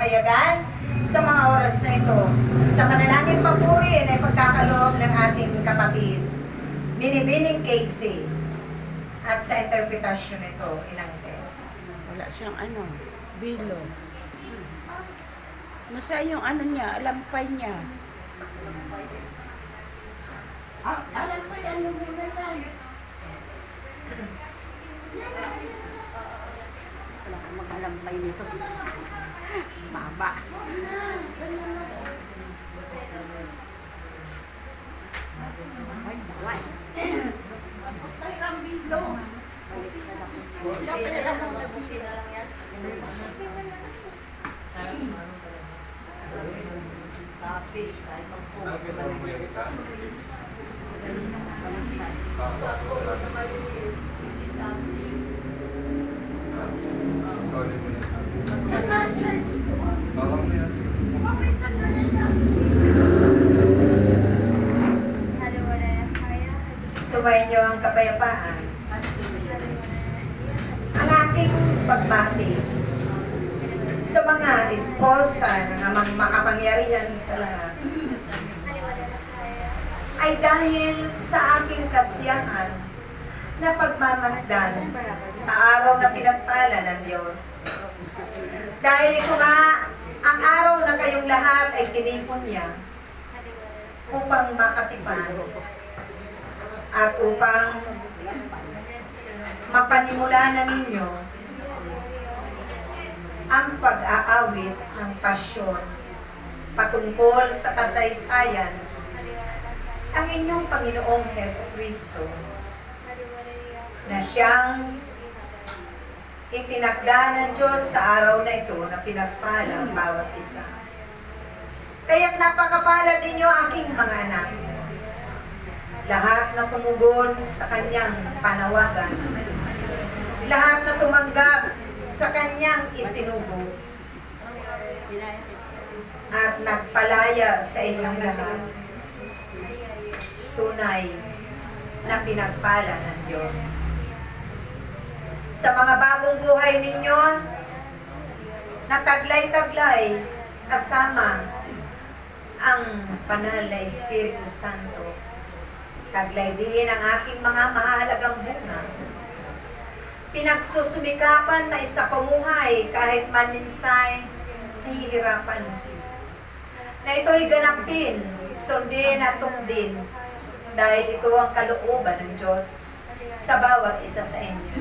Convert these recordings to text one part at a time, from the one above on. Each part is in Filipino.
kahayagan sa mga oras na ito. Sa manalangin papuri ay pagkakaloob ng ating kapatid, Binibining Casey. At sa interpretasyon nito, ilang beses. Wala siyang ano, bilo. Masa yung ano niya, alampay niya. Ah, alampay, ano muna yan? Wala akong mag-alampay nito. Baba. Ay, bawal. Ay, ang bilo. Dapat lang ang bilo. Sumayin niyo ang kapayapaan. Ang aking pagbati sa mga esposa ng amang makapangyarihan sa lahat ay dahil sa aking kasiyahan na pagmamasdan sa araw na pinagpala ng Diyos. Dahil ito nga, ang araw na kayong lahat ay tinipon niya upang makatipan at upang mapanimulanan ninyo ang pag-aawit ng pasyon patungkol sa kasaysayan ang inyong Panginoong Heso Kristo na siyang itinakda ng Diyos sa araw na ito na pinagpala ang bawat isa. Kaya't napakapalad ninyo aking mga anak. Lahat na tumugon sa kanyang panawagan. Lahat na tumanggap sa kanyang isinugo. At nagpalaya sa inyong lahat. Tunay na pinagpala ng Diyos. Sa mga bagong buhay ninyo, na taglay-taglay kasama ang banal na Espiritu Santo. Taglay din ang aking mga mahalagang bunga. Pinagsusumikapan na isa pamuhay kahit man minsay nahihirapan. Na ito'y ganapin, sundin at tungdin dahil ito ang kalooban ng Diyos sa bawat isa sa inyo.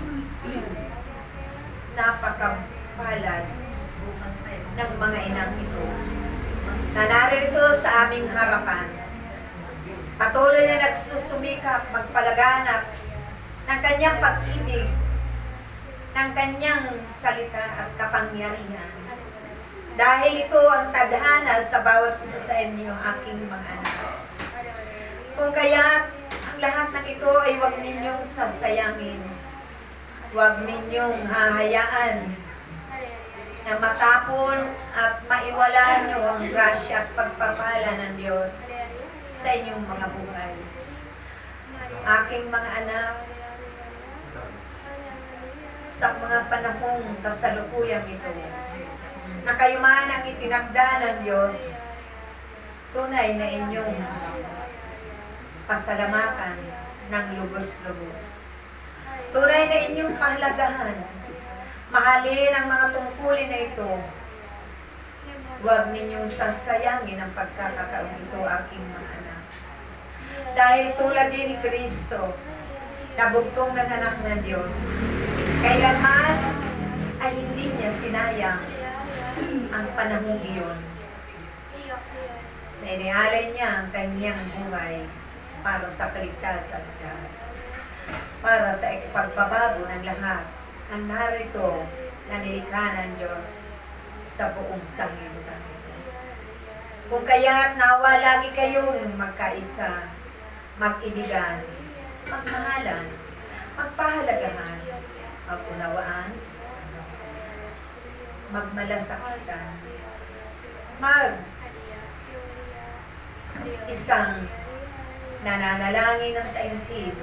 Napakapalad ng mga inang ito na narito sa aming harapan. Patuloy na nagsusumikap, magpalaganap ng kanyang pag-ibig, ng kanyang salita at kapangyarihan. Dahil ito ang tadhana sa bawat isa sa inyo, aking mga. Kung kaya ang lahat ng ito ay huwag ninyong sasayangin. Huwag ninyong hahayaan na matapon at maiwala nyo ang grasya at pagpapala ng Diyos sa inyong mga buhay. Aking mga anak, sa mga panahong kasalukuyang ito, na kayo man ang itinakda ng Diyos, tunay na inyong pasalamatan ng lubos-lubos. Tunay na inyong pahalagahan. Mahalin ang mga tungkulin na ito. Huwag ninyong sasayangin ang pagkakataong ito, aking mga anak. Dahil tulad din ni Kristo, nabugtong ng anak ng Diyos, kailanman ay hindi niya sinayang ang panahong iyon. Na niya ang kanyang buhay para sa kaligtasan ng. Para sa pagbabago ng lahat ang narito na nilikha ng Diyos sa buong sanglibutan ito. Kung kaya't nawa lagi kayong magkaisa, mag-ibigan, magmahalan, magpahalagahan, magunawaan, magmalasakitan, mag isang nananalangin ng taimtim,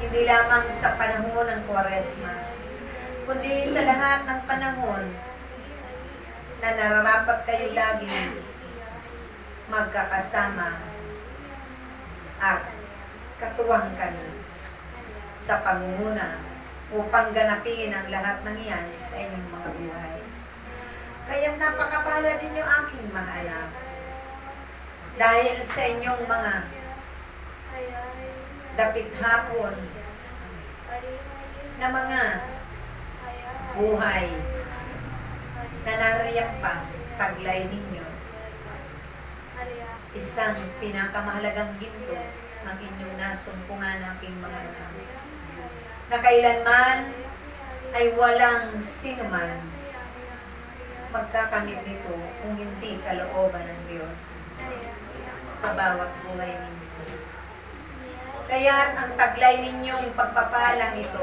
hindi lamang sa panahon ng Kwaresma, kundi sa lahat ng panahon na nararapat kayo lagi magkakasama at katuwang kami sa pangunguna upang ganapin ang lahat ng iyan sa inyong mga buhay. Kaya napakapala din yung aking mga anak. Dahil sa inyong mga dapit hapon na mga buhay na nariyan pa taglay ninyo. Isang pinakamahalagang ginto ang inyong nasumpungan aking mga anak. Na kailanman ay walang sinuman magkakamit nito kung hindi kalooban ng Diyos sa bawat buhay ninyo. Kaya ang taglay ninyong pagpapalang ito,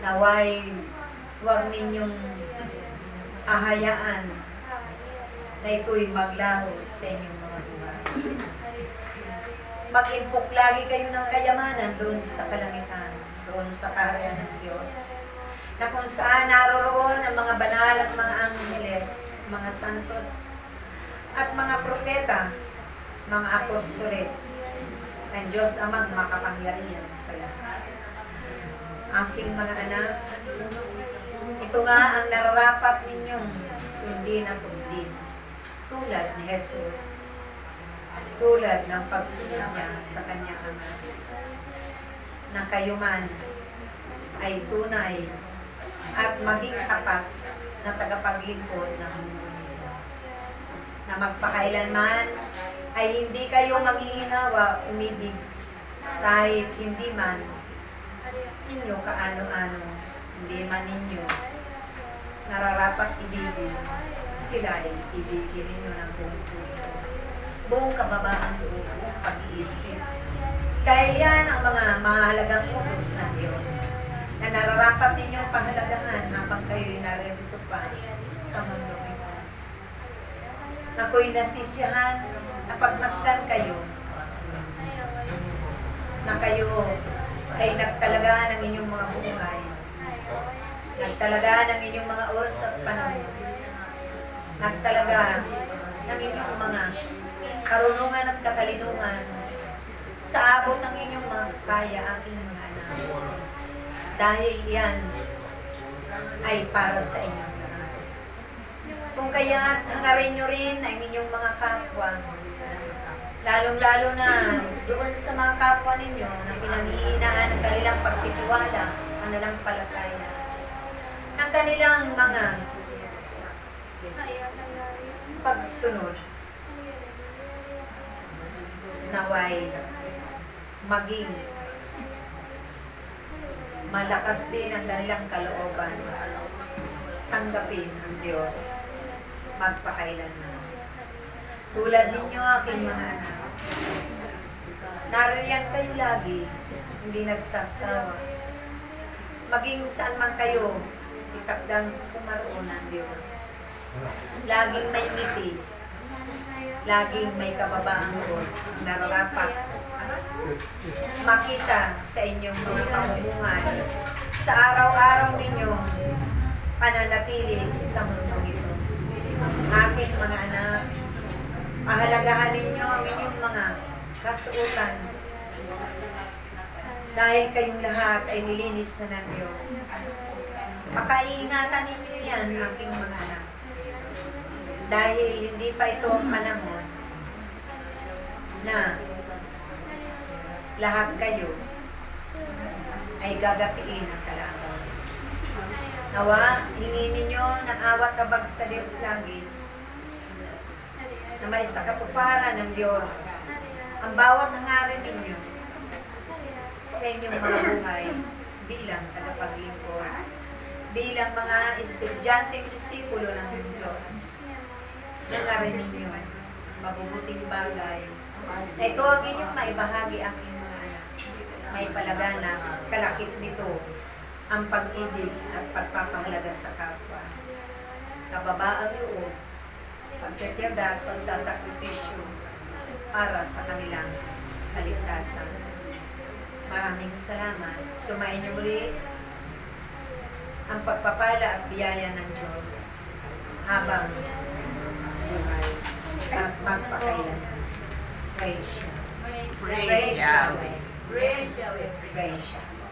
naway huwag ninyong ahayaan na ito'y maglaho sa inyong mga buhay. Mag-impok lagi kayo ng kayamanan doon sa kalangitan, doon sa kaharian ng Diyos, na kung saan naroroon ang mga banal at mga angeles, mga santos, at mga propeta, mga apostoles, ang Diyos amang makapangyarihan sa lahat. Aking mga anak, ito nga ang nararapat ninyong sundin at tundin, tulad ni Jesus, tulad ng pagsunod niya sa kanyang ama, na kayo man ay tunay at maging tapat na tagapaglingkod ng mundo. Na magpakailanman ay hindi kayo magiginawa umibig kahit hindi man ninyo kaano-ano, hindi man ninyo nararapat ibigin, sila ay ibigin ninyo ng buong puso. Buong kababaan buong pag-iisip. Dahil yan ang mga mahalagang utos ng Diyos na nararapat ninyong pahalagahan habang kayo'y naririto pa sa mundo ito. Ako'y nasisyahan na pagmasdan kayo na kayo ay nagtalaga ng inyong mga buhay. Nagtalaga ng inyong mga oras at panahon. Nagtalaga ng inyong mga karunungan at katalinungan sa abot ng inyong mga kaya aking mga anak. Dahil yan ay para sa inyong lahat. Kung kaya hangarin nyo rin ang inyong mga kapwa, lalong-lalo na doon sa mga kapwa ninyo na pinag-iinaan ng kanilang pagtitiwala, kanilang palataya, ng kanilang mga pagsunod, naway maging malakas din ang kanilang kalooban. Tanggapin ang Diyos magpakailanman. Tulad ninyo aking mga anak, nariyan kayo lagi, hindi nagsasawa. Maging saan man kayo, itakdang pumaroon ng Diyos. Laging may ngiti, laging may kababaang loob, nararapat makita sa inyong mga pamumuhay sa araw-araw ninyong pananatili sa mundo ito. Aking mga anak, pahalagahan ninyo ang inyong mga kasuotan dahil kayong lahat ay nilinis na ng Diyos. Pakaiingatan ninyo yan, aking mga anak. Dahil hindi pa ito ang panahon na lahat kayo ay gagapiin ang kalaban. Nawa, hingin ninyo ng awat kabag sa Diyos lagi na may sa katuparan ng Diyos ang bawat hangarin ninyo sa inyong mga buhay bilang tagapaglingkod, bilang mga estudyanteng disipulo ng Diyos. Hangarin ninyo mabubuting bagay. Ito ang inyong maibahagi aking mga anak. May palaganap, kalakip nito ang pag-ibig at pagpapahalaga sa kapwa. Kababaang loob, pagtitiyaga at pagsasakripisyo para sa kanilang kaligtasan. Maraming salamat. Sumayin niyo muli ang pagpapala at biyaya ng Diyos habang buhay at magpakailan. Praise Yahweh. Praise Yahweh. Praise siya.